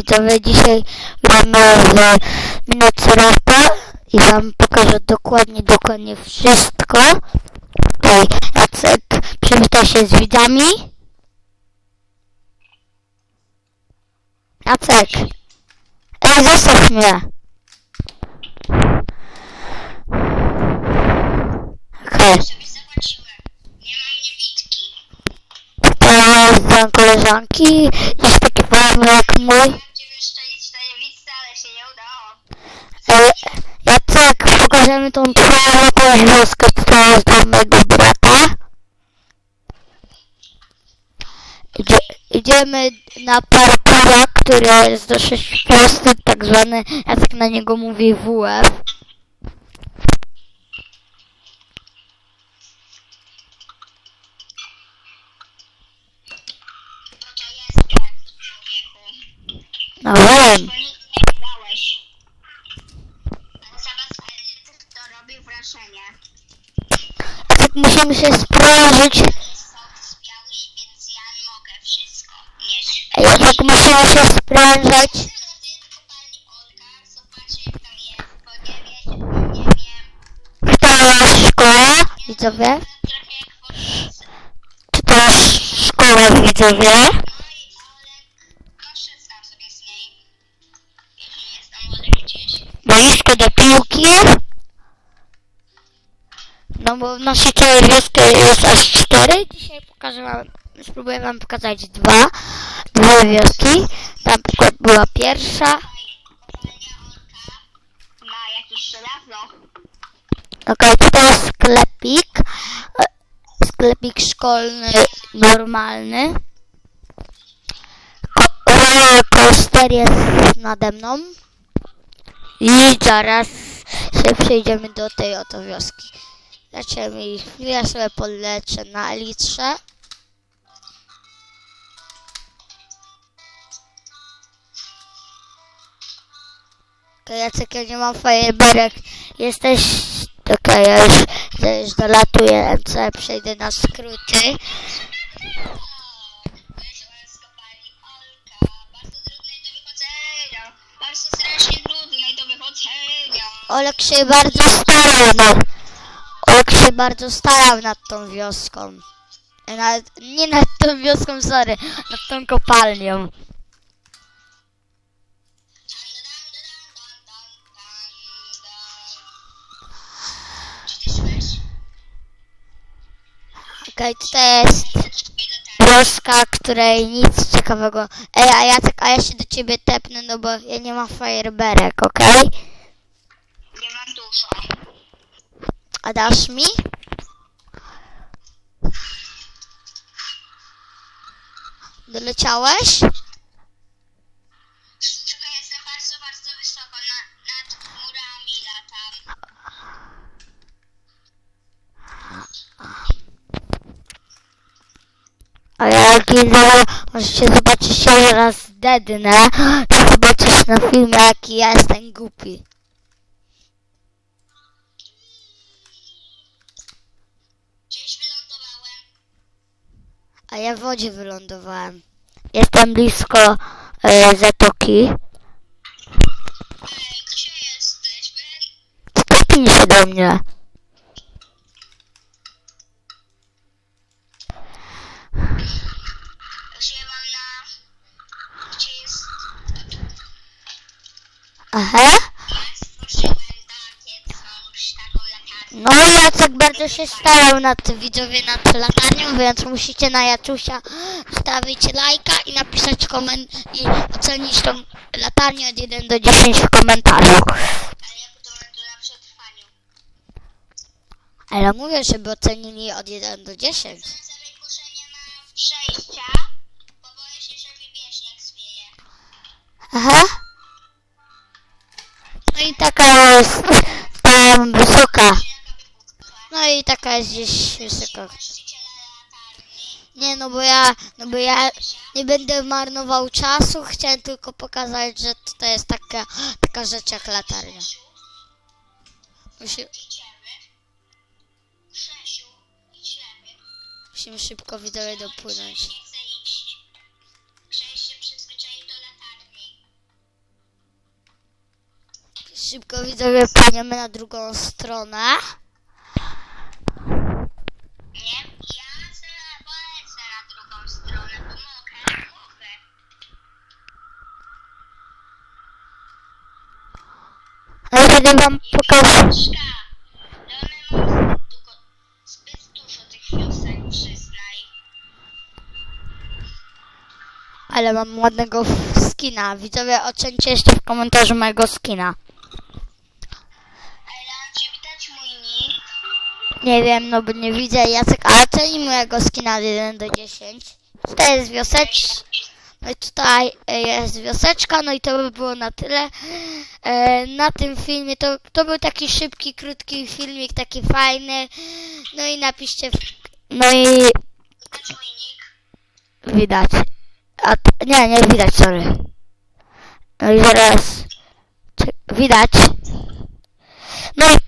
widzowie, dzisiaj gramy w Minecrafta i wam pokażę dokładnie, dokładnie wszystko. Ej, Jacek, przywitaj się z widzami. Jacek. Ej, zostaw mnie. Okej. sobie zobaczyłem. Nie mam niewidki. Teraz znam koleżanki. Dziś taki fajny jak mój. Chciałem szczelić na niewidce, ale się nie udało. E, Jacek, pokażemy tą twoją jakąś wioskę tutaj jest dla mojego brata. Idzie, idziemy na parkura, który jest dosyć prosty, tak zwany, Jacek na niego mówi WF. Tak. No wiem. Jak tam jest, bo nie wiem, nie wiem. To jest szkoła, widzowie. Czy to szkoła, widzowie? No i Olek, korzystam sobie z niej. Jeśli jest tam Olek gdzieś. boisko do piłki. No bo w naszej całej wiosce jest aż cztery. Dzisiaj pokażę wam, spróbuję wam pokazać dwa, dwie wioski. Na przykład była pierwsza. Ma jakieś żelazo. Okej, tutaj jest sklepik. E, Sklepik szkolny, normalny. Ko- coaster jest nade mną. I zaraz się przejdziemy do tej oto wioski. Lecimy i chwilę sobie polecę na litrze. Okej, Jacek, ja nie mam fajerberek. Jesteś... Okej, ja już, już dolatuję ręce, przejdę na skróty. Olek się bardzo starał nad... Olek się bardzo starał nad tą wioską. Nad, nie nad tą wioską, sorry, nad tą kopalnią. Okej, tutaj jest wioska, której nic ciekawego. Ej, a Jacek, a ja się do ciebie tepnę, no bo ja nie mam fajerberek, okej? Nie mam dużo. A dasz mi? Doleciałeś? Czekaj, jestem bardzo, bardzo wysoko. Na, nad chmurami latam. A ja jak idę, możecie zobaczyć się zaraz dednę. To zobaczysz na filmie, jaki ja jestem głupi. Gdzieś wylądowałem. A ja w wodzie wylądowałem. Jestem blisko e, zatoki. Ej, gdzie jesteś? Bo się do mnie. je mam na... Gdzie. Aha. Bardzo się starał nad widzowie nad latarnią, więc musicie na Jacusia stawić lajka i napisać koment i ocenić tą latarnię od 1 do 10 w komentarzu. Ale mówię, żeby ocenili od 1 do 10. Chcę sobie że nie ma przejścia, bo boję się, że wieśniak zwieje. Aha. No i taka jest taka jest gdzieś latarni. Nie, no bo ja, no bo ja nie będę marnował czasu, chciałem tylko pokazać, że to jest taka, taka rzecz jak latarnia. Musi, musimy szybko widzowie dopłynąć. Szybko widzowie płyniemy na drugą stronę. Nie? Ja se polecę na drugą stronę, pomogę, pomogę. Ale zanim wam pokażę. Mieszka, ale one mam tylko zbyt dużo tych wiosen, przyznaj. Ale mam ładnego skina. Widzowie, ocencie jeszcze w komentarzu mojego skina. Nie wiem, no bo nie widzę Jacek, ale ceni mojego skina od 1 do 10. Tutaj jest wiosecz. No i tutaj e, jest wioseczka, no i to by było na tyle. E, na tym filmie to, to był taki szybki, krótki filmik, taki fajny. No i napiszcie, w, no i Widać. A, t- nie, nie widać, sorry. No i zaraz. Widać. No i